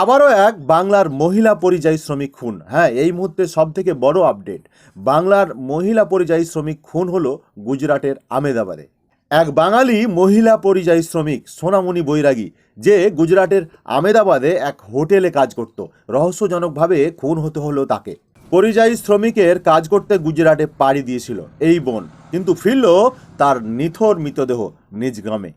আবারও এক বাংলার মহিলা পরিযায়ী শ্রমিক খুন। হ্যাঁ এই মুহূর্তে সব থেকে বড় আপডেট। বাংলার মহিলা পরিযায়ী শ্রমিক খুন হলো গুজরাটের আমেদাবাদে। এক বাঙালি মহিলা পরিযায়ী শ্রমিক সোনামণি বৈরাগী, যে গুজরাটের আমেদাবাদে এক হোটেলে কাজ করত। রহস্যজনকভাবে খুন হতে হলো তাকে। পরিযায়ী শ্রমিকের কাজ করতে গুজরাটে পাড়ি দিয়েছিল এই বোন। কিন্তু ফিরল তার নিথর মৃতদেহ নিজ গ্রামে।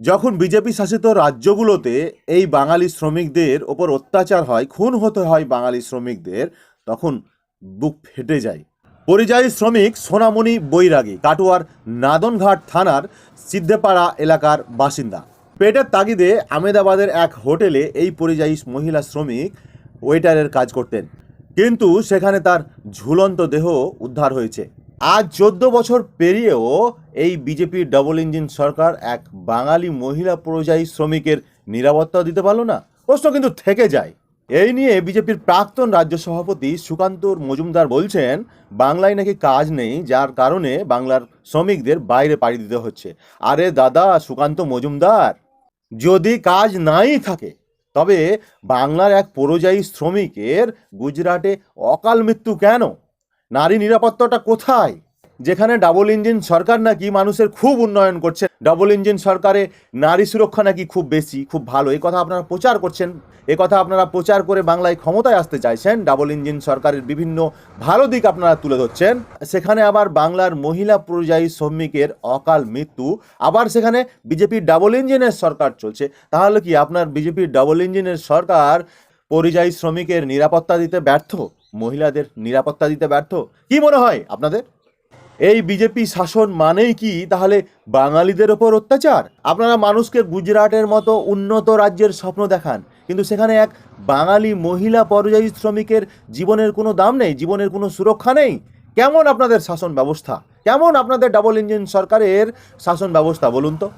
যখন বিজেপি শাসিত রাজ্যগুলোতে এই বাঙালি শ্রমিকদের ওপর অত্যাচার হয়, খুন হতে হয় বাঙালি শ্রমিকদের, তখন বুক ফেটে যায়। পরিযায়ী শ্রমিক সোনামণি বৈরাগী, কাটোয়ার নাদনঘাট থানার সিদ্ধেপাড়া এলাকার বাসিন্দা। পেটের তাগিদে আমেদাবাদের এক হোটেলে এই পরিযায়ী মহিলা শ্রমিক ওয়েটারের কাজ করতেন। কিন্তু সেখানে তার ঝুলন্ত দেহ উদ্ধার হয়েছে। আজ চোদ্দ বছর পেরিয়েও এই বিজেপির ডবল ইঞ্জিন সরকার এক বাঙালি মহিলা পরিযায়ী শ্রমিকের নিরাপত্তা দিতে পারল না। প্রশ্ন কিন্তু থেকে যায়। এই নিয়ে বিজেপির প্রাক্তন রাজ্য সভাপতি সুকান্ত মজুমদার বলছেন, বাংলায় নাকি কাজ নেই, যার কারণে বাংলার শ্রমিকদের বাইরে পাড়ি দিতে হচ্ছে। আরে দাদা, সুকান্ত মজুমদার, যদি কাজ নাই থাকে, তবে বাংলার এক পরিযায়ী শ্রমিকের গুজরাটে অকাল মৃত্যু কেন? নারী নিরাপত্তাটা কোথায়? যেখানে ডাবল ইঞ্জিন সরকার নাকি মানুষের খুব উন্নয়ন করছে। ডাবল ইঞ্জিন সরকারে নারী সুরক্ষা নাকি খুব বেশি, খুব ভালো। এই কথা আপনারা প্রচার করছেন। এ কথা আপনারা প্রচার করে বাংলায় ক্ষমতায় আসতে চাইছেন। ডাবল ইঞ্জিন সরকারের বিভিন্ন ভালো দিক আপনারা তুলে ধরছেন। সেখানে আবার বাংলার মহিলা পরিযায়ী শ্রমিকের অকাল মৃত্যু। আবার সেখানে বিজেপির ডাবল ইঞ্জিনের সরকার চলছে। তাহলে কি আপনার বিজেপির ডাবল ইঞ্জিনের সরকার পরিযায়ী শ্রমিকের নিরাপত্তা দিতে ব্যর্থ? মহিলাদের নিরাপত্তা দিতে ব্যর্থ? কি মনে হয় আপনাদের? এই বিজেপি শাসন মানেই কি তাহলে বাঙালিদের ওপর অত্যাচার? আপনারা মানুষকে গুজরাটের মতো উন্নত রাজ্যের স্বপ্ন দেখান, কিন্তু সেখানে এক বাঙালি মহিলা পরিযায়ী শ্রমিকের জীবনের কোনো দাম নেই, জীবনের কোনো সুরক্ষা নেই। কেমন আপনাদের শাসন ব্যবস্থা? কেমন আপনাদের ডাবল ইঞ্জিন সরকারের শাসন ব্যবস্থা বলুন তো?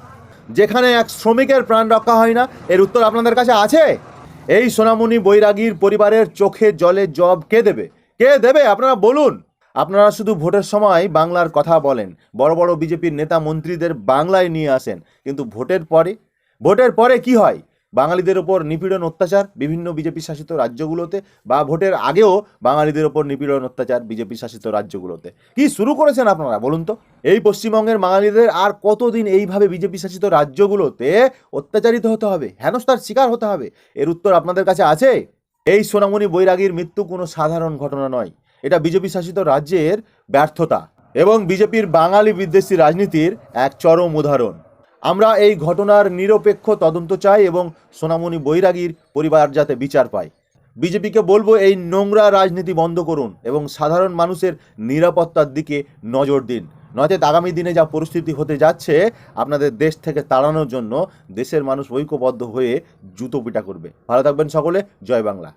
যেখানে এক শ্রমিকের প্রাণ রক্ষা হয় না, এর উত্তর আপনাদের কাছে আছে? এই সোনামণি বৈরাগীর পরিবারের চোখে জলে জব কে দেবে? কে দেবে? আপনারা বলুন। আপনারা শুধু ভোটের সময় বাংলার কথা বলেন। বড় বড় বিজেপির নেতা মন্ত্রীদের বাংলায় নিয়ে আসেন। কিন্তু ভোটের পরে? ভোটের পরে কি হয়? বাঙালিদের ওপর নিপীড়ন অত্যাচার বিভিন্ন বিজেপি শাসিত রাজ্যগুলোতে বা ভোটের আগেও বাঙালিদের ওপর নিপীড়ন অত্যাচার বিজেপি শাসিত রাজ্যগুলোতে। কি শুরু করেছেন আপনারা, বলুন তো? এই পশ্চিমবঙ্গের বাঙালিদের আর কতদিন এইভাবে বিজেপি শাসিত রাজ্যগুলোতে অত্যাচারিত হতে হবে, হেনস্থার শিকার হতে হবে? এর উত্তর আপনাদের কাছে আছে? এই সোনামণি বৈরাগীর মৃত্যু কোনো সাধারণ ঘটনা নয়। এটা বিজেপি শাসিত রাজ্যের ব্যর্থতা এবং বিজেপির বাঙালি বিদ্বেষী রাজনীতির এক চরম উদাহরণ। আমরা এই ঘটনার নিরপেক্ষ তদন্ত চাই এবং সোনামণি বৈরাগীর পরিবার যাতে বিচার পায়। বিজেপিকে বলব এই নোংরা রাজনীতি বন্ধ করুন এবং সাধারণ মানুষের নিরাপত্তার দিকে নজর দিন। নয়তো আগামী দিনে যা পরিস্থিতি হতে যাচ্ছে, আপনাদের দেশ থেকে তাড়ানোর জন্য দেশের মানুষ ঐক্যবদ্ধ হয়ে জুতো পিটা করবে। ভালো থাকবেন সকলে, জয় বাংলা।